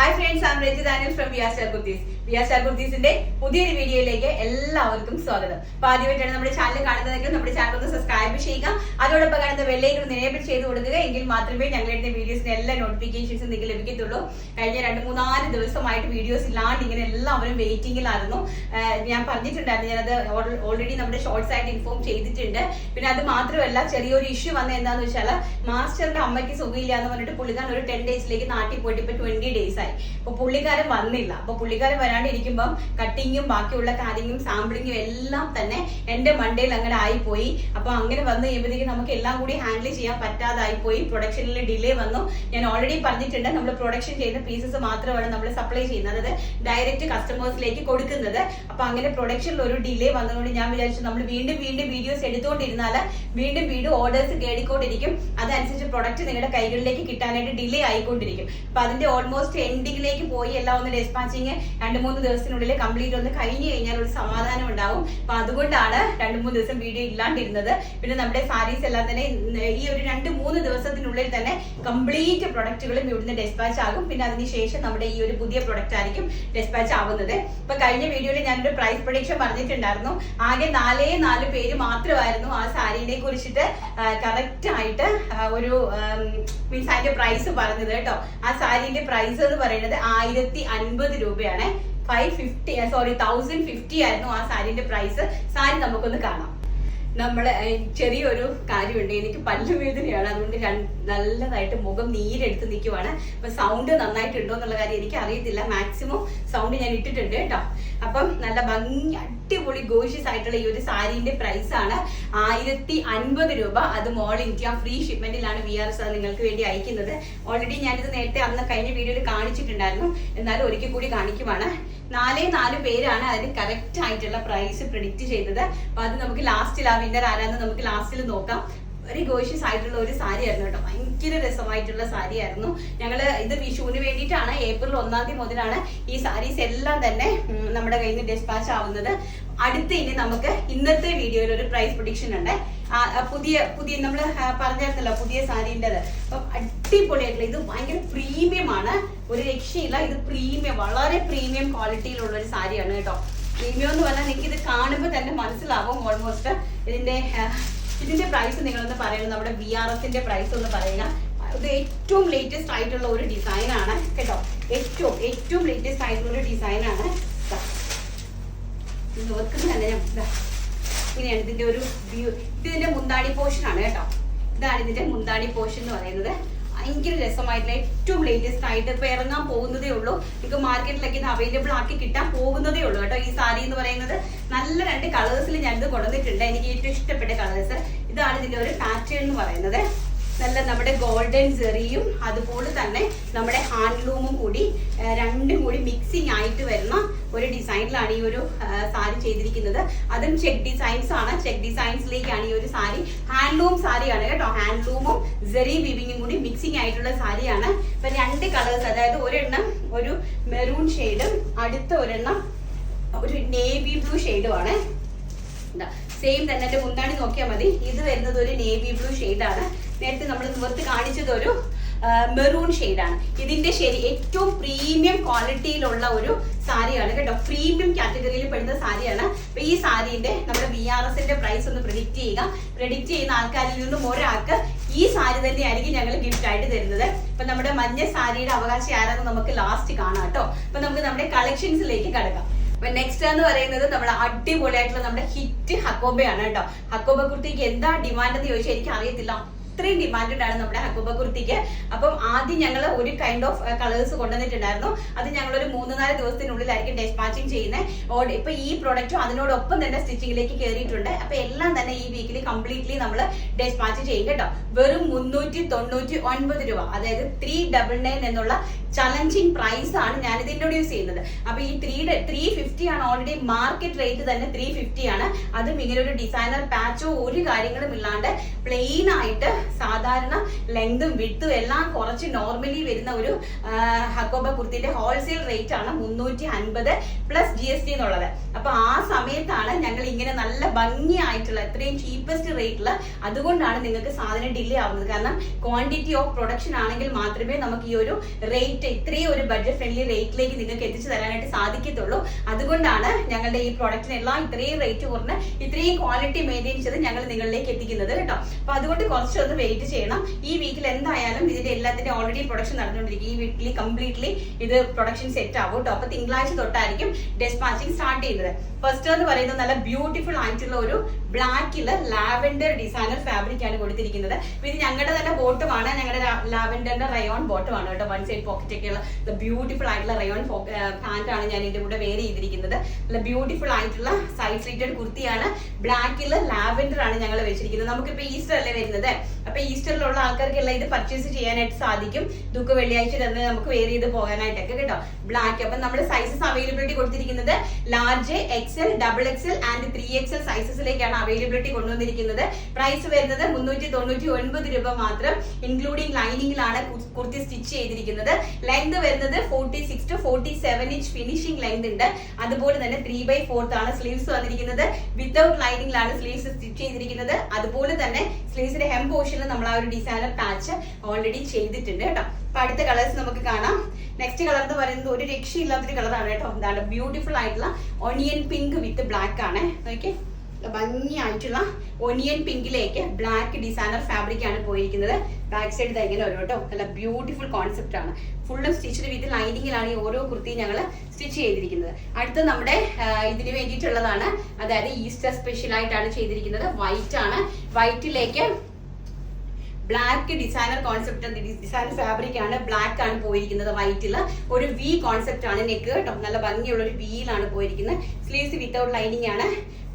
Hi friends am Ranjith Danil from Viya star kurtis Viya കുർത്തീസിന്റെ പുതിയൊരു വീഡിയോയിലേക്ക് എല്ലാവർക്കും സ്വാഗതം. അപ്പൊ ആദ്യമായിട്ടാണ് നമ്മുടെ ചാനൽ കാണുന്നതെങ്കിൽ നമ്മുടെ ചാനൽ ഒന്ന് സബ്സ്ക്രൈബ് ചെയ്യുക. അതോടൊപ്പം കാണുന്ന വെള്ളയിൽ ഒന്ന് എനേബിൾ ചെയ്ത് കൊടുക്കുക. എങ്കിൽ മാത്രമേ ഞങ്ങളുടെ വീഡിയോസിന്റെ എല്ലാ നോട്ടിഫിക്കേഷൻസും നിങ്ങൾക്ക് ലഭിക്കത്തുള്ളൂ. കഴിഞ്ഞ രണ്ട് മൂന്നാൽ ദിവസമായിട്ട് വീഡിയോസ് ഇല്ലാണ്ട് ഇങ്ങനെ എല്ലാവരും വെയിറ്റിംഗിലായിരുന്നു ഞാൻ പറഞ്ഞിട്ടുണ്ടായിരുന്നു. ഞാനത് ഓൾറെഡി നമ്മുടെ ഷോർട്സ് ആയിട്ട് ഇൻഫോം ചെയ്തിട്ടുണ്ട്. പിന്നെ അത് മാത്രമല്ല ചെറിയൊരു ഇഷ്യൂ വന്ന എന്താണെന്ന് വെച്ചാൽ മാസ്റ്ററിന്റെ അമ്മയ്ക്ക് സുഖമില്ല എന്ന് പറഞ്ഞിട്ട് പുള്ളിക്കാരൻ ഒരു ടെൻ ഡേയ്സിലേക്ക് നാട്ടിൽ പോയിട്ട് ഇപ്പൊ ട്വന്റി ഡേയ്സ് ആയി. അപ്പൊ പുള്ളിക്കാരൻ വന്നില്ല. അപ്പൊ പുള്ളിക്കാരൻ വരാണ്ടിരിക്കുമ്പം കട്ടിങ്ങും ബാക്കിയുള്ള കാര്യങ്ങളും സാമ്പിളിങ്ങും എല്ലാം തന്നെ എന്റെ മണ്ടയിൽ അങ്ങനെ ആയിപ്പോയി. അപ്പൊ അങ്ങനെ വന്നു കഴിയുമ്പോഴത്തേക്ക് നമുക്ക് എല്ലാം കൂടി ഹാൻഡിൽ ചെയ്യാൻ പറ്റാതായി പോയി പ്രൊഡക്ഷനിൽ ഡിലേ വന്നു. ഞാൻ ഓൾറെഡി പറഞ്ഞിട്ടുണ്ട് നമ്മൾ പ്രൊഡക്ഷൻ ചെയ്യുന്ന പീസസ് മാത്രമാണ് നമ്മൾ സപ്ലൈ ചെയ്യുന്നത്. അതായത് ഡയറക്റ്റ് കസ്റ്റമേഴ്സിലേക്ക് കൊടുക്കുന്നത്. അപ്പൊ അങ്ങനെ പ്രൊഡക്ഷനിൽ ഒരു ഡിലേ വന്നതുകൊണ്ട് ഞാൻ വിചാരിച്ചു നമ്മൾ വീണ്ടും വീണ്ടും വീഡിയോസ് എടുത്തുകൊണ്ടിരുന്നാൽ വീണ്ടും വീണ്ടും ഓർഡേഴ്സ് കേടിക്കൊണ്ടിരിക്കും. അതനുസരിച്ച് പ്രൊഡക്റ്റ് നിങ്ങളുടെ കൈകളിലേക്ക് കിട്ടാനായിട്ട് ഡിലേ ആയിക്കൊണ്ടിരിക്കും. അപ്പൊ അതിന്റെ ഓൾമോസ്റ്റ് എൻഡിങ്ങിലേക്ക് പോയി എല്ലാം ഒന്ന് ഡിസ്പാച്ചിങ് രണ്ട് മൂന്ന് ദിവസത്തിനുള്ളിൽ കംപ്ലീറ്റ് ഒന്ന് കഴിഞ്ഞു കഴിഞ്ഞാൽ ഒരു സമാധാനം ഉണ്ടാവും. അപ്പൊ അതുകൊണ്ടാണ് രണ്ട് മൂന്ന് ദിവസം വീഡിയോ ഇല്ലാണ്ടിരുന്നത്. പിന്നെ നമ്മുടെ സാരീസ് എല്ലാം തന്നെ ഈ ഒരു രണ്ട് മൂന്ന് ദിവസത്തിനുള്ളിൽ തന്നെ കംപ്ലീറ്റ് പ്രൊഡക്റ്റുകളും ഇവിടുന്ന് ഡിസ്പാച്ച് ആകും. പിന്നെ അതിനുശേഷം നമ്മുടെ ഈ ഒരു പുതിയ പ്രൊഡക്റ്റ് ആയിരിക്കും ഡിസ്പാച്ച് ആവുന്നത്. ഇപ്പൊ കഴിഞ്ഞ വീഡിയോയിൽ ഞാനൊരു പ്രൈസ് പ്രൊഡിക്ഷൻ പറഞ്ഞിട്ടുണ്ടായിരുന്നു. ആകെ നാലേ നാല് പേര് മാത്രമായിരുന്നു ആ സാരീനെ കുറിച്ചിട്ട് കറക്റ്റ് ആയിട്ട് ഒരു മീൻസ് അതിന്റെ പ്രൈസ് പറഞ്ഞത് കേട്ടോ. ആ സാരീന്റെ പ്രൈസ് എന്ന് പറയുന്നത് ആയിരത്തി അൻപത് രൂപയാണ്. Five fifty sorry thousand fifty ആയിരുന്നു ആ സാരിന്റെ പ്രൈസ് സാരി നമുക്കൊന്ന് കാണാം. നമ്മൾ ചെറിയൊരു കാര്യമുണ്ട്. എനിക്ക് പല്ലുവേദനയാണ് അതുകൊണ്ട് നല്ലതായിട്ട് മുഖം നീരെടുത്ത് നിൽക്കുവാണ്. അപ്പൊ സൗണ്ട് നന്നായിട്ടുണ്ടോ എന്നുള്ള കാര്യം എനിക്ക് അറിയത്തില്ല മാക്സിമം സൗണ്ട് ഞാൻ ഇട്ടിട്ടുണ്ട് കേട്ടോ. അപ്പം നല്ല ഭംഗി അടിപൊളി ഗോഷ്യസ് ആയിട്ടുള്ള ഈ ഒരു സാരീന്റെ പ്രൈസ് ആണ് ആയിരത്തി അൻപത് രൂപ. അത് മോൾ ഇന്ത്യ ഫ്രീ ഷിപ്മെന്റിലാണ് വി ആർ എസ് നിങ്ങൾക്ക് വേണ്ടി അയക്കുന്നത്. ഓൾറെഡി ഞാനിത് നേരത്തെ അന്ന് കഴിഞ്ഞ വീഡിയോയിൽ കാണിച്ചിട്ടുണ്ടായിരുന്നു. എന്നാലും ഒരിക്കൽ കൂടി കാണിക്കുവാണ്. നാലേ നാല് പേരാണ് അതിന് കറക്റ്റ് ആയിട്ടുള്ള പ്രൈസ് പ്രിഡിക്റ്റ് ചെയ്തത്. അപ്പൊ അത് നമുക്ക് ലാസ്റ്റിൽ ആ വിന്നർ ആരാന്ന് നമുക്ക് ലാസ്റ്റിൽ നോക്കാം. വെരി ഗോഷ്യസ് ആയിട്ടുള്ള ഒരു സാരി ആയിരുന്നു കേട്ടോ. ഭയങ്കര രസമായിട്ടുള്ള സാരി ആയിരുന്നു. ഞങ്ങൾ ഇത് വിഷുവിന് വേണ്ടിയിട്ടാണ് ഏപ്രിൽ ഒന്നാം തീയതി മുതലാണ് ഈ സാരീസ് എല്ലാം തന്നെ നമ്മുടെ കയ്യിൽ നിന്ന് ഡിസ്പാച്ച് ആവുന്നത്. അടുത്ത ഇനി നമുക്ക് ഇന്നത്തെ വീഡിയോയിൽ ഒരു പ്രൈസ് പ്രൊഡിക്ഷൻ ഉണ്ട്. പുതിയ പുതിയ നമ്മൾ പറഞ്ഞായിരുന്നല്ലോ പുതിയ സാരീന്റെത് അപ്പം അടിപൊളിയായിട്ടുള്ള ഇത് ഭയങ്കര പ്രീമിയം ആണ്. ഒരു രക്ഷയില്ല ഇത് പ്രീമിയം വളരെ പ്രീമിയം ക്വാളിറ്റിയിലുള്ള ഒരു സാരിയാണ് കേട്ടോ. പ്രീമിയം എന്ന് പറഞ്ഞാൽ നിങ്ങൾക്ക് ഇത് കാണുമ്പോൾ തന്നെ മനസ്സിലാവും ഓൾമോസ്റ്റ് ഇതിന്റെ ഇതിന്റെ പ്രൈസ് നിങ്ങളൊന്ന് പറയുന്നത് നമ്മുടെ ബി ആർ എസിന്റെ പ്രൈസ് ഒന്ന് പറയുക. ഇത് ഏറ്റവും ലേറ്റസ്റ്റ് ആയിട്ടുള്ള ഒരു ഡിസൈൻ ആണ് കേട്ടോ. ഏറ്റവും ഏറ്റവും ലേറ്റസ്റ്റ് ആയിട്ടുള്ള ഒരു ഡിസൈൻ ആണ്. ഞാൻ ഇങ്ങനെയാണ് ഇതിന്റെ ഒരു ഇതിന്റെ മുന്താണി പോർഷൻ ആണ് കേട്ടോ. ഇതാണ് ഇതിന്റെ മുന്താണി പോർഷൻ എന്ന് പറയുന്നത്. ഭയങ്കര രസമായിട്ടുള്ള ഏറ്റവും ലേറ്റസ്റ്റ് ആയിട്ട് ഇപ്പൊ ഇറങ്ങാൻ പോകുന്നതേ ഉള്ളൂ. നിങ്ങൾക്ക് മാർക്കറ്റിലേക്ക് ഇത് അവൈലബിൾ ആക്കി കിട്ടാൻ പോകുന്നതേ ഉള്ളൂ കേട്ടോ. ഈ സാരി എന്ന് പറയുന്നത് നല്ല രണ്ട് കളേഴ്സിൽ ഞാനിത് കൊണ്ടുവന്നിട്ടുണ്ട്. എനിക്ക് ഏറ്റവും ഇഷ്ടപ്പെട്ട കളേഴ്സ് ഇതാണ് ഇതിന്റെ ഒരു പാറ്റേൺ എന്ന് പറയുന്നത്. നല്ല നമ്മുടെ ഗോൾഡൻ സെറിയും അതുപോലെ തന്നെ നമ്മുടെ ഹാൻഡ്ലൂമും കൂടി രണ്ടും കൂടി മിക്സിങ് ആയിട്ട് വരുന്ന ഒരു ഡിസൈനിലാണ് ഈ ഒരു സാരി ചെയ്തിരിക്കുന്നത്. അതും ചെക്ക് ഡിസൈൻസ് ആണ്. ചെക്ക് ഡിസൈൻസിലേക്കാണ് ഈ ഒരു സാരി. ഹാൻഡ്ലൂം സാരിയാണ് കേട്ടോ. ഹാൻഡ്ലൂമും ജെറി വിവിങ്ങും കൂടി മിക്സിങ് ആയിട്ടുള്ള സാരിയാണ്. ഇപ്പൊ രണ്ട് കളേഴ്സ് അതായത് ഒരെണ്ണം ഒരു മെറൂൺ ഷെയ്ഡും അടുത്ത ഒരെണ്ണം ഒരു നേവി ബ്ലൂ ഷെയ്ഡും ആണ്. സെയിം തന്നെ. എന്റെ മുന്താണി നോക്കിയാൽ മതി. ഇത് വരുന്നത് ഒരു നേവി ബ്ലൂ ആണ്. നേരത്തെ നമ്മൾ നിവർത്ത് കാണിച്ചത് ഒരു മെറൂൺ ഷെയ്ഡാണ് ഇതിന്റെ ശരി ഏറ്റവും പ്രീമിയം ക്വാളിറ്റിയിലുള്ള ഒരു സാരിയാണ് കേട്ടോ. പ്രീമിയം കാറ്റഗറിയിൽ പെടുന്ന സാരിയാണ്. അപ്പൊ ഈ സാരിന്റെ നമ്മുടെ ബി ആർ എസിന്റെ പ്രൈസ് ഒന്ന് പ്രിഡിക്റ്റ് ചെയ്യുക. പ്രിഡിക്റ്റ് ചെയ്യുന്ന ആൾക്കാരിൽ നിന്നും ഒരാൾക്ക് ഈ സാരി തന്നെയായിരിക്കും ഞങ്ങൾ ഗിഫ്റ്റ് ആയിട്ട് തരുന്നത്. അപ്പൊ നമ്മുടെ മഞ്ഞ സാരിയുടെ അവകാശം ആരാന്ന് നമുക്ക് ലാസ്റ്റ് കാണാം കേട്ടോ. അപ്പൊ നമുക്ക് നമ്മുടെ കളക്ഷൻസിലേക്ക് കടക്കാം. അപ്പൊ നെക്സ്റ്റ് എന്ന് പറയുന്നത് നമ്മുടെ അടിപൊളിയായിട്ടുള്ള നമ്മുടെ ഹിറ്റ് ഹക്കോബയാണ് കേട്ടോ. ഹക്കോബ കുർത്തിക്ക് എന്താ ഡിമാൻഡ് എന്ന് ചോദിച്ചാൽ എനിക്ക് അറിയത്തില്ല അത്രയും ഡിമാൻഡഡ് ആണ് നമ്മുടെ ഹക്കുബ കുർത്തിക്ക്. അപ്പം ആദ്യം ഞങ്ങൾ ഒരു കൈൻഡ് ഓഫ് കളേഴ്സ് കൊണ്ടുവന്നിട്ടുണ്ടായിരുന്നു. അത് ഞങ്ങൾ ഒരു മൂന്ന് നാല് ദിവസത്തിനുള്ളിലായിരിക്കും ഡെസ്പാച്ചിങ് ചെയ്യുന്നത്. ഇപ്പൊ ഈ പ്രൊഡക്റ്റും അതിനോടൊപ്പം തന്നെ സ്റ്റിച്ചിങ്ങിലേക്ക് കയറിയിട്ടുണ്ട്. അപ്പൊ എല്ലാം തന്നെ ഈ വീക്കിൽ കംപ്ലീറ്റ്ലി നമ്മൾ ഡെസ്പാച്ച് ചെയ്യും കേട്ടോ. വെറും മുന്നൂറ്റി തൊണ്ണൂറ്റി ഒൻപത് രൂപ. അതായത് ത്രീ ഡബിൾ നയൻ എന്നുള്ള ചലഞ്ചിങ് പ്രൈസ് ആണ് ഞാൻ ഇത് ഇൻട്രൊഡ്യൂസ് ചെയ്യുന്നത്. അപ്പൊ ഈ ത്രീ ത്രീ ഫിഫ്റ്റി ആണ് ഓൾറെഡി മാർക്കറ്റ് റേറ്റ് തന്നെ ത്രീ ഫിഫ്റ്റി ആണ്. അതും ഇങ്ങനെ ഒരു ഡിസൈനർ പാച്ചോ ഒരു കാര്യങ്ങളും ഇല്ലാണ്ട് പ്ലെയിൻ ആയിട്ട് സാധാരണ ലെങ്തും വിട്ടും എല്ലാം കുറച്ച് നോർമലി വരുന്ന ഒരു ഹക്കോബ കുർത്തിന്റെ ഹോൾസെയിൽ റേറ്റ് ആണ് മുന്നൂറ്റി അൻപത് പ്ലസ് ജി എസ് ടി എന്നുള്ളത്. അപ്പൊ ആ സമയത്താണ് ഞങ്ങൾ ഇങ്ങനെ നല്ല ഭംഗിയായിട്ടുള്ള ഇത്രയും ചീപ്പസ്റ്റ് റേറ്റിൽ അതുകൊണ്ടാണ് നിങ്ങൾക്ക് സാധനം ഡിലേ ആവുന്നത്. കാരണം ക്വാണ്ടിറ്റി ഓഫ് പ്രൊഡക്ഷൻ ആണെങ്കിൽ മാത്രമേ നമുക്ക് ഈ ഒരു റേറ്റ് റേറ്റ് ഇത്രയും ഒരു ബഡ്ജറ്റ് ഫ്രണ്ട്ലി റേറ്റിലേക്ക് നിങ്ങൾക്ക് എത്തിച്ചു തരാനായിട്ട് സാധിക്കത്തുള്ളൂ. അതുകൊണ്ടാണ് ഞങ്ങളുടെ ഈ പ്രോഡക്റ്റിനെല്ലാം ഇത്രയും റേറ്റ് കുറഞ്ഞ് ഇത്രയും ക്വാളിറ്റി മെയിന്റെയിൻ ചെയ്ത് ഞങ്ങൾ നിങ്ങളിലേക്ക് എത്തിക്കുന്നത് കേട്ടോ. അപ്പൊ അതുകൊണ്ട് കുറച്ചൊന്ന് വെയിറ്റ് ചെയ്യണം. ഈ വീക്കിൽ എന്തായാലും ഇതിന്റെ എല്ലാത്തിന്റെ ഓൾറെഡി പ്രൊഡക്ഷൻ നടന്നുകൊണ്ടിരിക്കും. ഈ വീക്കിൽ കംപ്ലീറ്റ്ലി ഇത് പ്രൊഡക്ഷൻ സെറ്റ് ആവും കേട്ടോ. അപ്പൊ തിങ്കളാഴ്ച തൊട്ടായിരിക്കും ഡെസ്പാച്ചിങ് സ്റ്റാർട്ട് ചെയ്യുന്നത്. ഫസ്റ്റ് എന്ന് പറയുന്നത് നല്ല ബ്യൂട്ടിഫുൾ ആയിട്ടുള്ള ഒരു ബ്ലാക്കിൽ ലാവൻഡർ ഡിസൈനർ ഫാബ്രിക് ആണ് കൊടുത്തിരിക്കുന്നത്. ഇത് ഞങ്ങളുടെ തന്നെ ബോട്ടുമാണ് ഞങ്ങളുടെ ലാവൻഡറിന്റെ റയോൺ ബോട്ടുമാണ് കേട്ടോ. വൺ സൈഡ് പോക്കറ്റ് ഒക്കെ ഉള്ള ബ്യൂട്ടിഫുൾ ആയിട്ടുള്ള റയോൺ പാന്റ് ആണ് ഞാൻ ഇതിന്റെ കൂടെ വെയർ ചെയ്തിരിക്കുന്നത്. നല്ല ബ്യൂട്ടിഫുൾ ആയിട്ടുള്ള സൈഡ് സ്ലീറ്റഡ് കുർത്തിയാണ്. ബ്ലാക്കിൽ ലാവൻഡർ ആണ് ഞങ്ങൾ വെച്ചിരിക്കുന്നത്. നമുക്കിപ്പോ ഈസ്റ്റർ അല്ലേ വരുന്നത്? അപ്പൊ ഈസ്റ്ററിലുള്ള ആൾക്കാർക്കെല്ലാം ഇത് പർച്ചേസ് ചെയ്യാനായിട്ട് സാധിക്കും. ദുഃഖ വെള്ളിയാഴ്ച തന്നെ നമുക്ക് വെയർ ചെയ്ത് പോകാനായിട്ടൊക്കെ കേട്ടോ. ബ്ലാക്ക് അപ്പൊ നമ്മുടെ സൈസസ് അവൈലബിലിറ്റി കൊടുത്തിരിക്കുന്നത് large XL double XL and three XL സൈസസിലേക്കാണ് availability കൊണ്ടുവന്നിരിക്കുന്നത്. പ്രൈസ് വരുന്നത് മുന്നൂറ്റി തൊണ്ണൂറ്റി ഒൻപത് രൂപ മാത്രം ഇൻക്ലൂഡിംഗ് ലൈനിങ്ങിലാണ് കുർത്തി സ്റ്റിച്ച് ചെയ്തിരിക്കുന്നത്. ലെങ്ത് വരുന്നത് forty six to forty seven inch finishing length ഉണ്ട്. അതുപോലെ തന്നെ ത്രീ ബൈ ഫോർത്ത് ആണ് സ്ലീവ്സ് വന്നിരിക്കുന്നത്. വിത്തൗട്ട് ലൈനിങ്ങിലാണ് സ്ലീവ്സ് സ്റ്റിച്ച് ചെയ്തിരിക്കുന്നത്. അതുപോലെ തന്നെ സ്ലീവ്സിന്റെ ഹെം പോർഷനിൽ നമ്മൾ ആ ഒരു ഡിസൈനർ പാച്ച് ഓൾറെഡി ചെയ്തിട്ടുണ്ട് കേട്ടോ. അപ്പൊ അടുത്ത കളേഴ്സ് നമുക്ക് കാണാം. നെക്സ്റ്റ് കളർ എന്ന് പറയുന്നത് ഒരു രക്ഷയില്ലാത്തൊരു കളറാണ് കേട്ടോ. എന്താണ്? ബ്യൂട്ടിഫുൾ ആയിട്ടുള്ള ഒണിയൻ പിങ്ക് വിത്ത് ബ്ലാക്ക് ആണ്. ഓക്കെ ഭംഗിയായിട്ടുള്ള ഒനിയൻ പിങ്കിലേക്ക് ബ്ലാക്ക് ഡിസൈനർ ഫാബ്രിക് ആണ് പോയിരിക്കുന്നത്. ബാക്ക് സൈഡ് തയ്ക്കലോ കേട്ടോ നല്ല ബ്യൂട്ടിഫുൾ കോൺസെപ്റ്റ് ആണ്. ഫുള്ളും സ്റ്റിച്ചിന് വിത്ത് ലൈനിങ്ങിലാണ് ഈ ഓരോ കുർത്തിയും ഞങ്ങൾ സ്റ്റിച്ച് ചെയ്തിരിക്കുന്നത്. അടുത്ത നമ്മുടെ ഇതിന് വേണ്ടിയിട്ടുള്ളതാണ്. അതായത് ഈസ്റ്റർ സ്പെഷ്യൽ ആയിട്ടാണ് ചെയ്തിരിക്കുന്നത്. വൈറ്റ് ആണ്. വൈറ്റിലേക്ക് black designer concept designer fabric ആണ് ബ്ലാക്ക് ആണ് പോയിരിക്കുന്നത് വൈറ്റിൽ ഒരു വി കോൺസെപ്റ്റ് ആണ് നെക്ക് കേട്ടോ. നല്ല ഭംഗിയുള്ള ഒരു വിയിലാണ് പോയിരിക്കുന്നത്. സ്ലീവ്സ് വിത്തൗട്ട് ലൈനിങ് ആണ്.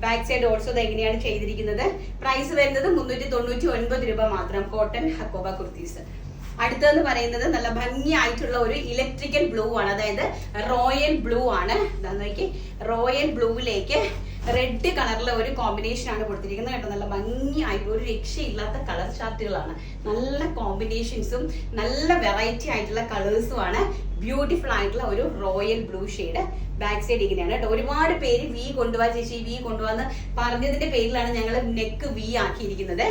ബാക്ക് സൈഡ് ഓൾസോ എങ്ങനെയാണ് ചെയ്തിരിക്കുന്നത്? പ്രൈസ് വരുന്നത് മുന്നൂറ്റി തൊണ്ണൂറ്റി ഒൻപത് രൂപ മാത്രം. കോട്ടൺ ഹക്കോബ കുർത്തീസ്. അടുത്തതെന്ന് പറയുന്നത് നല്ല ഭംഗിയായിട്ടുള്ള ഒരു ഇലക്ട്രിക്കൽ ബ്ലൂ ആണ്. അതായത് റോയൽ ബ്ലൂ ആണ്. നോക്കി റോയൽ ബ്ലൂവിലേക്ക് റെഡ് കളറിലെ ഒരു കോമ്പിനേഷൻ ആണ് കൊടുത്തിരിക്കുന്നത് കേട്ടോ. നല്ല ഭംഗിയായി. ഒരു രക്ഷയില്ലാത്ത കളർ ചാർട്ടുകളാണ് നല്ല കോമ്പിനേഷൻസും നല്ല വെറൈറ്റി ആയിട്ടുള്ള കളേഴ്സും ആണ്. ബ്യൂട്ടിഫുൾ ആയിട്ടുള്ള ഒരു royal blue shade back side ഇങ്ങനെയാണ് കേട്ടോ. ഒരുപാട് പേര് വി കൊണ്ടുപോവാ ചേച്ചി വി കൊണ്ടുപോകാന്ന് പറഞ്ഞതിന്റെ പേരിലാണ് ഞങ്ങൾ നെക്ക് വി ആക്കിയിരിക്കുന്നത്.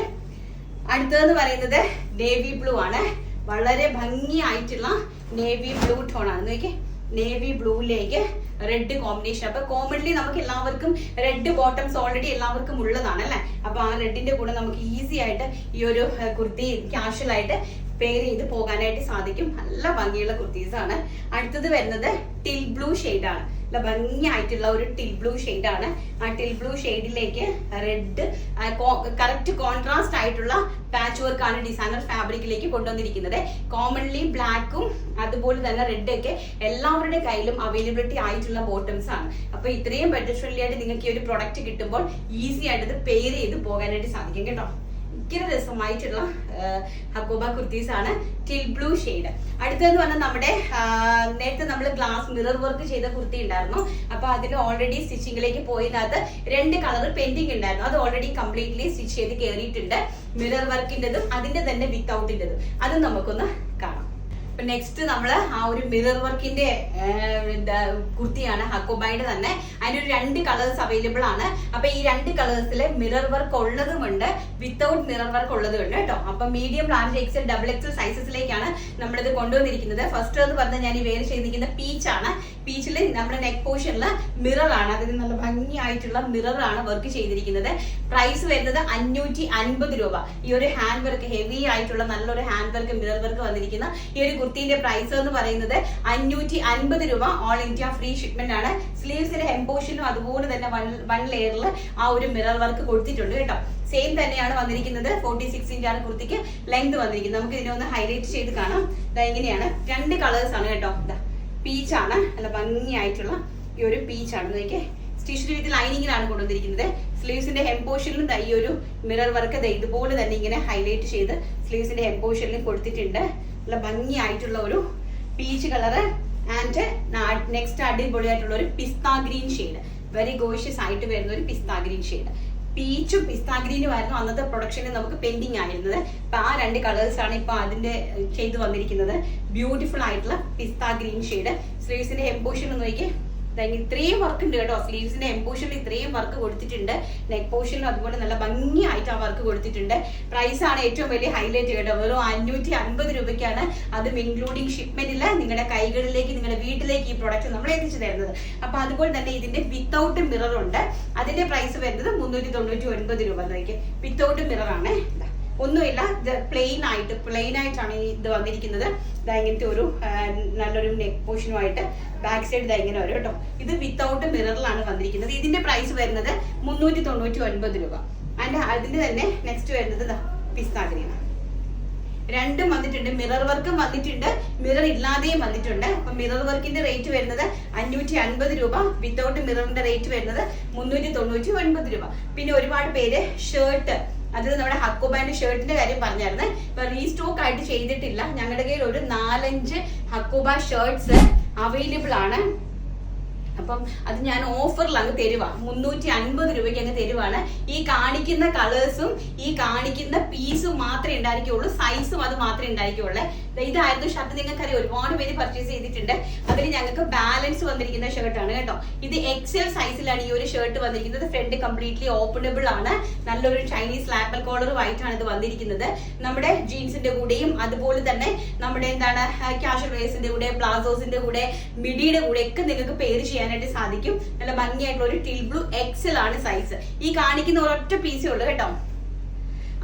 അടുത്തതെന്ന് പറയുന്നത് നേവി ബ്ലൂ ആണ്. വളരെ ഭംഗിയായിട്ടുള്ള നേവി ബ്ലൂ ടോൺ ആണ്. നോക്കിയേ. നേവി ബ്ലൂയിലേക്ക് റെഡ് കോമ്പിനേഷൻ അപ്പൊ കോമൺലി നമുക്ക് എല്ലാവർക്കും റെഡ് ബോട്ടംസ് ഓൾറെഡി എല്ലാവർക്കും ഉള്ളതാണ് അല്ലെ? അപ്പൊ ആ റെഡിന്റെ കൂടെ നമുക്ക് ഈസി ആയിട്ട് ഈ ഒരു കുർത്തി ക്യാഷ്വൽ ആയിട്ട് പെയർ ചെയ്ത് പോകാനായിട്ട് സാധിക്കും. നല്ല ഭംഗിയുള്ള കുർത്തീസ് ആണ്. അടുത്തത് വരുന്നത് ടിൽ ബ്ലൂ ഷെയ്ഡ് ആണ്. നല്ല ഭംഗിയായിട്ടുള്ള ഒരു ടിൽ ബ്ലൂ ഷെയ്ഡ് ആണ്. ആ ടിൽ ബ്ലൂ ഷെയ്ഡിലേക്ക് റെഡ് കറക്റ്റ് കോൺട്രാസ്റ്റ് ആയിട്ടുള്ള പാച്ച് വർക്ക് ആണ് ഡിസൈനർ ഫാബ്രിക്കിലേക്ക് കൊണ്ടുവന്നിരിക്കുന്നത്. കോമൺലി ബ്ലാക്കും അതുപോലെ തന്നെ റെഡ് ഒക്കെ എല്ലാവരുടെ കയ്യിലും അവൈലബിലിറ്റി ആയിട്ടുള്ള ബോട്ടംസ് ആണ്. അപ്പൊ ഇത്രയും ബഡ്ജറ്റ് ഫ്രണ്ട്ലി ആയിട്ട് നിങ്ങൾക്ക് ഈ ഒരു പ്രൊഡക്റ്റ് കിട്ടുമ്പോൾ ഈസി ആയിട്ട് ഇത് പെയർ ചെയ്ത് പോകാനായിട്ട് സാധിക്കും കേട്ടോ. ഭയങ്കര രസമായിട്ടുള്ള ഹക്കോബ കുർത്തീസ് ആണ് ടിൽ ബ്ലൂ ഷെയ്ഡ് അടുത്തതെന്ന് പറഞ്ഞാൽ നമ്മുടെ നേരത്തെ നമ്മൾ ഗ്ലാസ് മിറർ വർക്ക് ചെയ്ത കുർത്തി ഉണ്ടായിരുന്നു. അപ്പൊ അതിൽ ഓൾറെഡി സ്റ്റിച്ചിങ്ങിലേക്ക് പോയതിനകത്ത് രണ്ട് കളർ പെൻഡിങ് ഉണ്ടായിരുന്നു. അത് ഓൾറെഡി കംപ്ലീറ്റ്ലി സ്റ്റിച്ച് ചെയ്ത് കയറിയിട്ടുണ്ട് മിറർ വർക്കിന്റെതും അതിന്റെ തന്നെ വിത്തൗട്ടിന്റെതും അതും നമുക്കൊന്ന് നെക്സ്റ്റ് നമ്മൾ ആ ഒരു മിറർ വർക്കിന്റെ കുർത്തിയാണ് ഹക്കോബായുടെ തന്നെ. അതിനൊരു രണ്ട് കളേഴ്സ് അവൈലബിൾ ആണ്. അപ്പൊ ഈ രണ്ട് കളേഴ്സിൽ മിറർ വർക്ക് ഉള്ളതുമുണ്ട് വിത്തൗട്ട് മിറർ വർക്ക് ഉള്ളതുമുണ്ട് കേട്ടോ. അപ്പൊ medium large XL double XL സൈസസിലേക്കാണ് നമ്മളിത് കൊണ്ടുവന്നിരിക്കുന്നത്. ഫസ്റ്റ് എന്ന് പറഞ്ഞാൽ ഞാൻ ഈ വേറെ ചെയ്തിരിക്കുന്ന പീച്ച് ആണ്. പീച്ചിൽ നമ്മുടെ നെക്ക് പോർഷനിൽ മിറർ ആണ്. അതിന് നല്ല ഭംഗിയായിട്ടുള്ള മിറർ ആണ് വർക്ക് ചെയ്തിരിക്കുന്നത്. പ്രൈസ് വരുന്നത് അഞ്ഞൂറ്റി അൻപത് രൂപ. ഈ ഒരു ഹാൻഡ് വർക്ക് ഹെവി ആയിട്ടുള്ള നല്ലൊരു ഹാൻഡ് വർക്ക് മിറർ വർക്ക് വന്നിരിക്കുന്ന. ഈ ഒരു കുർത്തിന്റെ പ്രൈസ് എന്ന് പറയുന്നത് അഞ്ഞൂറ്റി അൻപത് രൂപ. ഓൾ ഇന്ത്യ ഫ്രീ ഷിപ്മെന്റ് ആണ്. സ്ലീവ്സിന്റെ ഹെംപോഷനും അതുപോലെ തന്നെ വൺ ലെയറിൽ ആ ഒരു മിറർ വർക്ക് കൊടുത്തിട്ടുണ്ട് കേട്ടോ. സെയിം തന്നെയാണ് വന്നിരിക്കുന്നത്. ഫോർട്ടി സിക്സ് ഇഞ്ചാണ് കുർത്തിക്ക്. ലെങ്ത് വന്നിരിക്കുന്നത് നമുക്ക് ഇതിനെ ഒന്ന് ഹൈലൈറ്റ് ചെയ്ത് കാണാം. ഇതാ രണ്ട് കളേഴ്സ് ആണ് കേട്ടോ. ഇതാ പീച്ചാണ് നല്ല ഭംഗിയായിട്ടുള്ള ഈ ഒരു പീച്ചാണ് നോക്കിയേ സ്റ്റിച്ച് വിത്ത് ലൈനിങ്ങിലാണ് കൊണ്ടുവന്നിരിക്കുന്നത്. സ്ലീവ്സിന്റെ ഹെം പോർഷനിലും ഈ ഒരു മിറർ വർക്ക് ഇതുപോലെ തന്നെ ഇങ്ങനെ ഹൈലൈറ്റ് ചെയ്ത് സ്ലീവ്സിന്റെ ഹെം പോർഷനിലും കൊടുത്തിട്ടുണ്ട്. നല്ല ഭംഗിയായിട്ടുള്ള ഒരു പീച്ച് കളറ് ആൻഡ് നെക്സ്റ്റ് അടിപൊളിയായിട്ടുള്ള ഒരു pista green shade very gorgeous ആയിട്ട് വരുന്ന ഒരു പിസ്ത ഗ്രീൻ ഷെയ്ഡ് പീച്ചും പിസ്താ ഗ്രീനും ആയിരുന്നു അന്നത്തെ പ്രൊഡക്ഷൻ നമുക്ക് പെൻഡിങ് ആയിരുന്നത്. അപ്പൊ ആ രണ്ട് കളേഴ്സ് ആണ് ഇപ്പൊ അതിന്റെ ചെയ്തു വന്നിരിക്കുന്നത്. ബ്യൂട്ടിഫുൾ ആയിട്ടുള്ള പിസ്താ ഗ്രീൻ ഷെയ്ഡ് സ്ലീവ്സിന്റെ ഹെം ഒന്ന് ഇത്രയും വർക്ക് ഉണ്ട് കേട്ടോ. സ്ലീവ്സിന്റെ എംപോഷനിൽ ഇത്രയും വർക്ക് കൊടുത്തിട്ടുണ്ട്. നെക്ക് പോർഷനിലും അതുപോലെ നല്ല ഭംഗിയായിട്ട് ആ വർക്ക് കൊടുത്തിട്ടുണ്ട്. പ്രൈസ് ആണ് ഏറ്റവും വലിയ ഹൈലൈറ്റ് കേട്ടോ. വെറും അഞ്ഞൂറ്റി അൻപത് രൂപയ്ക്കാണ് അതും ഇൻക്ലൂഡിങ് ഷിപ്മെന്റിൽ നിങ്ങളുടെ കൈകളിലേക്ക് നിങ്ങളുടെ വീട്ടിലേക്ക് ഈ പ്രൊഡക്റ്റ് നമ്മൾ എത്തിച്ചു തരുന്നത്. അപ്പൊ അതുപോലെ തന്നെ ഇതിന്റെ വിത്തൗട്ട് മിറർ ഉണ്ട്. അതിന്റെ പ്രൈസ് വരുന്നത് മുന്നൂറ്റി തൊണ്ണൂറ്റി ഒൻപത് രൂപ വിത്തൗട്ട് മിറർ ആണ്. ഒന്നുമില്ല. പ്ലെയിൻ ആയിട്ട് പ്ലെയിൻ ആയിട്ടാണ് ഇത് വന്നിരിക്കുന്നത്. ഇതാ ഇങ്ങനത്തെ ഒരു നല്ലൊരു നെക്ക് പോർഷനുമായിട്ട് ബാക്ക് സൈഡ് ഇതാ ഇങ്ങനെ വരും കേട്ടോ ഇത് വിത്തൗട്ട് മിററിലാണ് വന്നിരിക്കുന്നത്. ഇതിന്റെ പ്രൈസ് വരുന്നത് മുന്നൂറ്റി തൊണ്ണൂറ്റി ഒൻപത് രൂപ. അതിന്റെ അതിന്റെ തന്നെ നെക്സ്റ്റ് വരുന്നത് പിസ്താഗ്രീനാണ് പിസ്താ ഗ്രീനാണ് രണ്ടും വന്നിട്ടുണ്ട്. മിറർ വർക്കും വന്നിട്ടുണ്ട്. മിറർ ഇല്ലാതെയും വന്നിട്ടുണ്ട്. അപ്പൊ മിറർ വർക്കിന്റെ റേറ്റ് വരുന്നത് അഞ്ഞൂറ്റി അൻപത് രൂപ വിത്തൗട്ട് മിററിന്റെ റേറ്റ് വരുന്നത് മുന്നൂറ്റി തൊണ്ണൂറ്റി ഒൻപത് രൂപ. പിന്നെ ഒരുപാട് പേര് ഷർട്ട് അത് നമ്മുടെ ഹക്കോബാന്റെ ഷർട്ടിന്റെ കാര്യം പറഞ്ഞായിരുന്നു. ഇപ്പൊ റീസ്റ്റോക്ക് ആയിട്ട് ചെയ്തിട്ടില്ല. ഞങ്ങളുടെ കയ്യിൽ ഒരു നാലഞ്ച് ഹക്കോബ ഷർട്ട്സ് അവൈലബിൾ ആണ്. അപ്പം അത് ഞാൻ ഓഫറിൽ അങ്ങ് തരുവാ. മുന്നൂറ്റി അൻപത് രൂപയ്ക്ക് അങ്ങ് തരുവാണ്. ഈ കാണിക്കുന്ന കളേഴ്സും ഈ കാണിക്കുന്ന പീസും മാത്രമേ ഉണ്ടായിരിക്കുള്ളൂ. സൈസും അത് മാത്രമേ ഉണ്ടായിരിക്കുള്ളൂ. ഇതായിരുന്നു ഷർട്ട് നിങ്ങൾക്കറിയാം? ഒരുപാട് പേര് പർച്ചേസ് ചെയ്തിട്ടുണ്ട്. അതിൽ ഞങ്ങൾക്ക് ബാലൻസ് വന്നിരിക്കുന്ന ഷർട്ട് ആണ് കേട്ടോ. ഇത് എക്സൽ സൈസിലാണ് ഈ ഒരു ഷർട്ട് വന്നിരിക്കുന്നത്. ഫ്രണ്ട് കംപ്ലീറ്റ്ലി ഓപ്പണബിൾ ആണ്. നല്ലൊരു ചൈനീസ് ലാപ്പൽ ആണ് ഇത് വന്നിരിക്കുന്നത്. നമ്മുടെ ജീൻസിന്റെ കൂടെയും അതുപോലെ തന്നെ നമ്മുടെ എന്താണ് ക്യാഷ് വേസിന്റെ കൂടെ പ്ലാസോസിന്റെ കൂടെ മിഡിയുടെ കൂടെ ഒക്കെ നിങ്ങൾക്ക് പേര് ചെയ്യാനായിട്ട് സാധിക്കും. നല്ല ഭംഗിയായിട്ടുള്ള ഒരു ടിൽ ബ്ലൂ എക്സൽ ആണ് സൈസ് ഈ കാണിക്കുന്ന ഒരൊറ്റ പീസേ ഉള്ളൂ കേട്ടോ.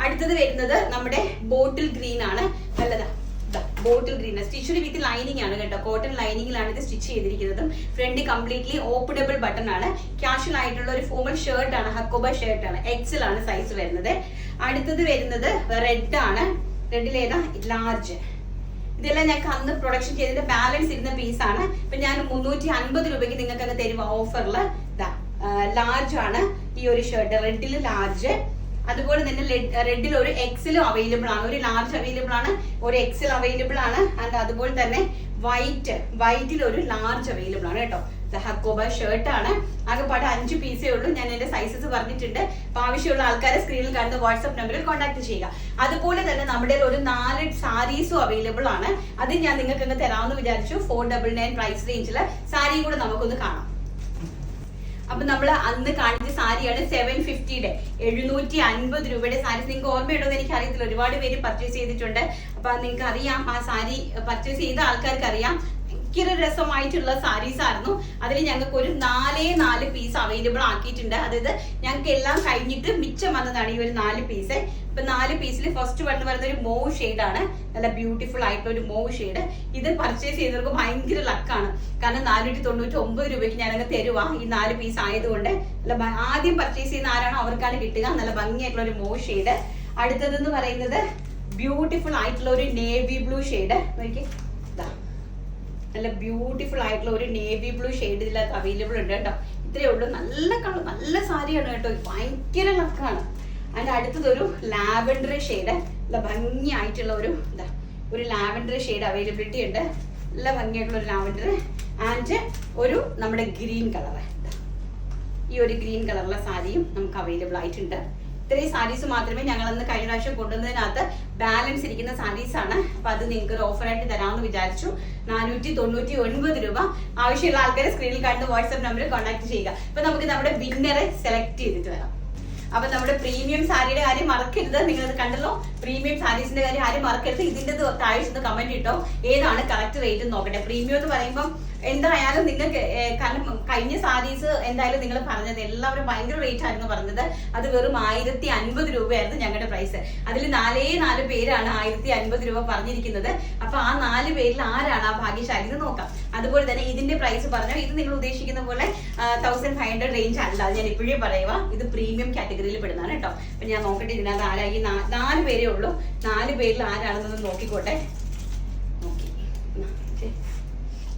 അടുത്തത് വരുന്നത് നമ്മുടെ ബോട്ടിൽ ഗ്രീൻ ആണ്. നല്ലതാ. ബോട്ടിൽ ഗ്രീൻ സ്റ്റിച്ചു വിത്ത് ലൈനിങ് ആണ് കേട്ടോ. കോട്ടൺ ലൈനിങ്ങിലാണ് ഇത് സ്റ്റിച്ച് ചെയ്തിരിക്കുന്നതും. ഫ്രണ്ട് കംപ്ലീറ്റ്ലി ഓപ്പണബിൾ ബട്ടൺ ആണ്. കാഷ്വൽ ആയിട്ടുള്ള ഒരു ഫോമൽ ഷർട്ട് ആണ്. ഹക്കോബ ഷർട്ട് ആണ്. എക്സൽ ആണ് സൈസ് വരുന്നത്. അടുത്തത് വരുന്നത് റെഡ് ആണ്. റെഡിൽ ഏതാ? ലാർജ് ഇതെല്ലാം ഞങ്ങൾക്ക് അന്ന് പ്രൊഡക്ഷൻ ചെയ്തിട്ട് ബാലൻസ് ഇരുന്ന പീസ് ആണ്. ഇപ്പൊ ഞാൻ മുന്നൂറ്റി അൻപത് രൂപയ്ക്ക് നിങ്ങൾക്ക് അങ്ങ് തരുക ഓഫറിൽ ലാർജ് ആണ് ഈ ഒരു ഷർട്ട് റെഡിൽ ലാർജ് അതുപോലെ തന്നെ റെഡിൽ ഒരു എക്സിലും അവൈലബിൾ ആണ്. ഒരു ലാർജ് അവൈലബിൾ ആണ് ഒരു എക്സിൽ അവൈലബിൾ ആണ്. ആൻഡ് അതുപോലെ തന്നെ വൈറ്റ് വൈറ്റിൽ ഒരു ലാർജ് അവൈലബിൾ ആണ് കേട്ടോ. ഹക്കോബ ഷർട്ട് ആണ്. ആകെപ്പാട് അഞ്ച് പീസേ ഉള്ളൂ. ഞാൻ എന്റെ സൈസസ് പറഞ്ഞിട്ടുണ്ട്. അപ്പൊ ആവശ്യമുള്ള ആൾക്കാരെ സ്ക്രീനിൽ കാണുന്ന വാട്സ്ആപ്പ് നമ്പറിൽ കോൺടാക്ട് ചെയ്യുക. അതുപോലെ തന്നെ നമ്മുടെ ഒരു നാല് സാരീസും അവൈലബിൾ ആണ്. അത് ഞാൻ നിങ്ങൾക്ക് ഇന്ന് തരാമെന്ന് വിചാരിച്ചു. ഫോർ ഡബിൾ നയൻ പ്രൈസ് റേഞ്ചിൽ സാരിയും കൂടെ നമുക്കൊന്ന് കാണാം. അപ്പൊ നമ്മൾ അന്ന് കാണിച്ച സാരിയാണ് സെവൻ ഫിഫ്റ്റിയുടെ എഴുന്നൂറ്റി അൻപത് രൂപയുടെ സാരി. നിങ്ങൾക്ക് ഓർമ്മയുണ്ടോ എന്ന് എനിക്ക് അറിയത്തില്ല ഒരുപാട് പേര് പർച്ചേസ് ചെയ്തിട്ടുണ്ട്. അപ്പൊ നിങ്ങൾക്ക് അറിയാം ആ സാരി പർച്ചേസ് ചെയ്ത ആൾക്കാർക്ക് അറിയാം ഭയങ്കര രസമായിട്ടുള്ള സാരീസ് ആയിരുന്നു. അതിൽ ഞങ്ങൾക്ക് ഒരു നാലേ നാല് പീസ് അവൈലബിൾ ആക്കിയിട്ടുണ്ട്. അതായത് ഞങ്ങൾക്ക് എല്ലാം കഴിഞ്ഞിട്ട് മിച്ചം വന്നതാണ് ഈ ഒരു നാല് പീസ് ഇപ്പൊ നാല് പീസിൽ ഫസ്റ്റ് വൺ വരുന്ന ഒരു മോ ആണ്. നല്ല ബ്യൂട്ടിഫുൾ ആയിട്ടുള്ള ഒരു മോവ് ഷെയ്ഡ് ഇത് പർച്ചേസ് ചെയ്തവർക്ക് ഭയങ്കര ലക്കാണ് കാരണം നാനൂറ്റി തൊണ്ണൂറ്റി ഒമ്പത് രൂപയ്ക്ക് ഞാനങ്ങ് തരുവാ. ഈ നാല് പീസ് ആയതുകൊണ്ട് നല്ല ആദ്യം പർച്ചേസ് ചെയ്യുന്ന ആരാണോ അവർക്കാണ് കിട്ടുക. നല്ല ഭംഗിയായിട്ടുള്ള ഒരു മോവ് ഷെയ്ഡ് അടുത്തതെന്ന് പറയുന്നത് ബ്യൂട്ടിഫുൾ ആയിട്ടുള്ള ഒരു നേവി ബ്ലൂ ഷെയ്ഡ് നോക്കി നല്ല ബ്യൂട്ടിഫുൾ ആയിട്ടുള്ള ഒരു നേവി ബ്ലൂ ഷെയ്ഡ് ഇതിനകത്ത് അവൈലബിൾ ഉണ്ട് കേട്ടോ. ഇത്രയേ ഉള്ളൂ. നല്ല കളർ നല്ല സാരിയാണ് കേട്ടോ. ഭയങ്കര ലക്കാണ് അതിന്റെ അടുത്തത് ഒരു ലാവൻഡർ ഷെയ്ഡ്. നല്ല ഭംഗിയായിട്ടുള്ള ഒരു എന്താ ഒരു ലാവൻഡർ ഷെയ്ഡ് അവൈലബിലിറ്റി ഉണ്ട്. നല്ല ഭംഗിയായിട്ടുള്ള ഒരു ലാവൻഡർ. ആൻഡ് ഒരു നമ്മുടെ ഗ്രീൻ കളർ. ഈ ഒരു ഗ്രീൻ കളറുള്ള സാരിയും നമുക്ക് അവൈലബിൾ ആയിട്ടുണ്ട്. ഇത്രയും സാരീസ് മാത്രമേ ഞങ്ങൾ അന്ന് കഴിഞ്ഞ പ്രാവശ്യം കൊണ്ടുവന്നതിനകത്ത് ബാലൻസ് ഇരിക്കുന്ന സാരീസ് ആണ്. അപ്പൊ അത് നിങ്ങൾക്ക് ഒരു ഓഫർ ആയിട്ട് തരാമെന്ന് വിചാരിച്ചു. നാനൂറ്റി തൊണ്ണൂറ്റി ഒൻപത് രൂപ. ആവശ്യമുള്ള ആൾക്കാരെ സ്ക്രീനിൽ കണ്ട് വാട്സ്ആപ്പ് നമ്പറിൽ കോൺടാക്ട് ചെയ്യുക. അപ്പൊ നമുക്ക് നമ്മുടെ വിന്നറെ സെലക്ട് ചെയ്തിട്ട് വരാം. അപ്പൊ നമ്മുടെ പ്രീമിയം സാരിയുടെ കാര്യം മറക്കരുത്. നിങ്ങൾ അത് കണ്ടല്ലോ? പ്രീമിയം സാരീസിന്റെ കാര്യം ആരും മറക്കരുത്. ഇതിന്റെ താഴെ കമന്റ് ഇട്ടോ. ഏതാണ് കറക്റ്റ് റേറ്റ് നോക്കട്ടെ. പ്രീമിയം എന്ന് പറയുമ്പോൾ എന്തായാലും നിങ്ങൾക്ക് കാരണം കഴിഞ്ഞ സാരീസ് എന്തായാലും നിങ്ങൾ പറഞ്ഞത് എല്ലാവരും ഭയങ്കര റേറ്റ് ആയിരുന്നു പറഞ്ഞത്. അത് വെറും ആയിരത്തി അൻപത് രൂപയായിരുന്നു ഞങ്ങളുടെ പ്രൈസ് അതിൽ നാലേ നാല് പേരാണ് ആയിരത്തി അൻപത് രൂപ പറഞ്ഞിരിക്കുന്നത്. അപ്പൊ ആ നാല് പേരിൽ ആരാണ് ആ ഭാഗ്യശാലി എന്ന് നോക്കാം. അതുപോലെ തന്നെ ഇതിന്റെ പ്രൈസ് പറഞ്ഞു ഇത് നിങ്ങൾ ഉദ്ദേശിക്കുന്ന പോലെ തൗസൻഡ് ഫൈവ് ഹൺഡ്രഡ് റേഞ്ച് അല്ല. ഞാൻ ഇപ്പോഴേ പറയുക ഇത് പ്രീമിയം കാറ്റഗറിയിൽ പെടുന്നതാണ് കേട്ടോ. അപ്പൊ ഞാൻ നോക്കട്ടെ ഇതിനകത്ത് ആരായി നാല് പേരേ ഉള്ളൂ. നാല് പേരിൽ ആരാണെന്നൊന്ന് നോക്കിക്കോട്ടെ.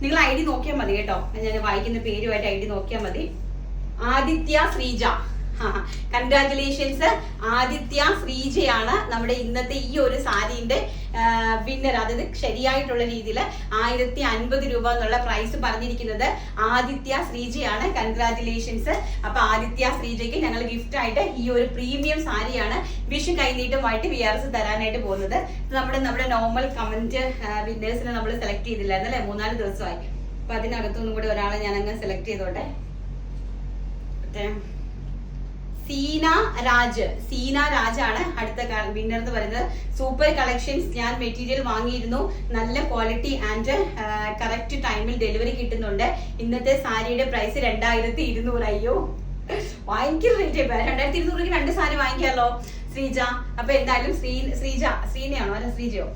നിങ്ങൾ ഐ ഡി നോക്കിയാൽ മതി കേട്ടോ. ഞാൻ വായിക്കുന്ന പേരുമായിട്ട് ഐ ഡി നോക്കിയാൽ മതി. ആദിത്യ ശ്രീജ. കൺഗ്രാറ്റുലേഷൻസ് ആദിത്യ ശ്രീജയാണ് നമ്മുടെ ഇന്നത്തെ ഈ ഒരു സാരിന്റെ വിന്നർ അതായത് ശരിയായിട്ടുള്ള രീതിയിൽ ആയിരത്തി അൻപത് രൂപ എന്നുള്ള പ്രൈസ് പറഞ്ഞിരിക്കുന്നത് ആദിത്യ ശ്രീജയാണ്. കൺഗ്രാറ്റുലേഷൻസ് അപ്പൊ ആദിത്യ ശ്രീജയ്ക്ക് ഞങ്ങൾ ഗിഫ്റ്റ് ആയിട്ട് ഈ ഒരു പ്രീമിയം സാരിയാണ് വിഷു കൈനീട്ടുമായിട്ട് വി ആർ എസ് തരാനായിട്ട് പോകുന്നത്. നമ്മുടെ നമ്മുടെ നോർമൽ കമന്റ് വിന്നേഴ്സിനെ നമ്മൾ സെലക്ട് ചെയ്തില്ലായിരുന്നു അല്ലെ? മൂന്നാൽ ദിവസമായി. അപ്പൊ അതിനകത്തുനിന്നും കൂടി ഒരാളെ ഞാൻ അങ്ങ് സെലക്ട് ചെയ്തോട്ടെ സീന രാജ്. സീന രാജാണ് അടുത്ത വിന്നർ എന്ന് പറയുന്നത്. സൂപ്പർ കളക്ഷൻസ് ഞാൻ മെറ്റീരിയൽ വാങ്ങിയിരുന്നു. നല്ല ക്വാളിറ്റി ആൻഡ് കറക്റ്റ് ടൈമിൽ ഡെലിവറി കിട്ടുന്നുണ്ട്. ഇന്നത്തെ സാരിയുടെ പ്രൈസ് രണ്ടായിരത്തി ഇരുന്നൂറ് അയ്യോ. ഭയങ്കര റേറ്റ് രണ്ടായിരത്തി ഇരുന്നൂറിന് രണ്ട് സാരി വാങ്ങിക്കാമല്ലോ ശ്രീജ. അപ്പൊ എന്തായാലും ശ്രീ ശ്രീജ ശ്രീനയാണോ അല്ല ശ്രീജയോ?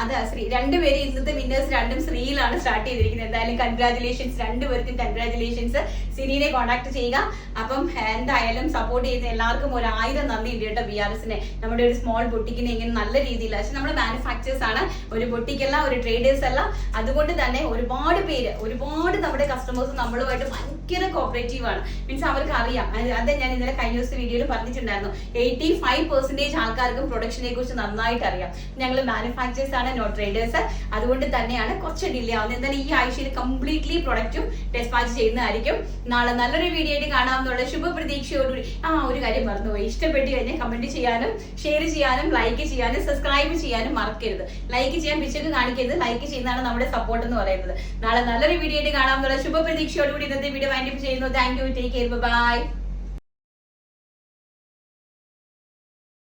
അതെ ശ്രീ. രണ്ടുപേരും ഇന്നത്തെ വിന്നേഴ്സ് രണ്ടും ശ്രീയിലാണ് സ്റ്റാർട്ട് ചെയ്തിരിക്കുന്നത്. എന്തായാലും കൺഗ്രാചുലേഷൻസ് രണ്ടുപേർക്കും കൺഗ്രാചുലേഷൻസ് സിനീനെ കോണ്ടാക്ട് ചെയ്യുക. അപ്പം എന്തായാലും സപ്പോർട്ട് ചെയ്യുന്ന എല്ലാവർക്കും ഒരു ആയിരം നന്ദി ഉണ്ട് കേട്ടോ ബി ആർ എസിനെ നമ്മുടെ ഒരു സ്മോൾ ബൊട്ടിക്കിനെ ഇങ്ങനെ നല്ല രീതിയിൽ പക്ഷെ നമ്മൾ മാനുഫാക്ചേഴ്സ് ആണ്. ഒരു ബുട്ടിക്കല്ല ഒരു ട്രേഡേഴ്സ് അല്ല. അതുകൊണ്ട് തന്നെ ഒരുപാട് പേര് ഒരുപാട് നമ്മുടെ കസ്റ്റമേഴ്സ് നമ്മളുമായിട്ട് ഭയങ്കര കോപ്പറേറ്റീവ് ആണ്. മീൻസ് അവർക്ക് അറിയാം അത് ഞാൻ ഇന്നലെ കഴിഞ്ഞ ദിവസത്തെ വീഡിയോയിൽ പറഞ്ഞിട്ടുണ്ടായിരുന്നു. എയ്റ്റി ഫൈവ് പെർസെന്റേജ് ആൾക്കാർക്കും പ്രൊഡക്ഷനെ കുറിച്ച് നന്നായിട്ട് അറിയാം. ഞങ്ങൾ മാനുഫാക്ചേഴ്സ് ആണ് നോ ട്രേഡേഴ്സ് അതുകൊണ്ട് തന്നെയാണ് കുറച്ച് ഡിലേ ആവുന്നത്. എന്തായാലും ഈ ആഴ്ചയിൽ കംപ്ലീറ്റ്ലി പ്രൊഡക്റ്റും ഡെസ്പാച്ച് ചെയ്യുന്നതായിരിക്കും. നാളെ നല്ലൊരു വീഡിയോ ആയിട്ട് കാണാമെന്നുള്ള ശുഭപ്രതീക്ഷയോടുകൂടി. ആ ഒരു കാര്യം മറന്നുപോയി. ഇഷ്ടപ്പെട്ട് കഴിഞ്ഞാൽ കമന്റ് ചെയ്യാനും ഷെയർ ചെയ്യാനും ലൈക്ക് ചെയ്യാനും സബ്സ്ക്രൈബ് ചെയ്യാനും മറക്കരുത്. ലൈക്ക് ചെയ്യാൻ പിച്ചക്ക് കാണിക്കരുത്. ലൈക്ക് ചെയ്യുന്നതാണ് നമ്മുടെ സപ്പോർട്ട് എന്ന് പറയുന്നത്. നാളെ നല്ലൊരു വീഡിയോ ആയിട്ട് കാണാമെന്നുള്ള ശുഭപ്രതീക്ഷയോടുകൂടി ഇന്നത്തെ വീഡിയോ വൈൻഡപ്പ് ചെയ്യുന്നു. Thank you take care bye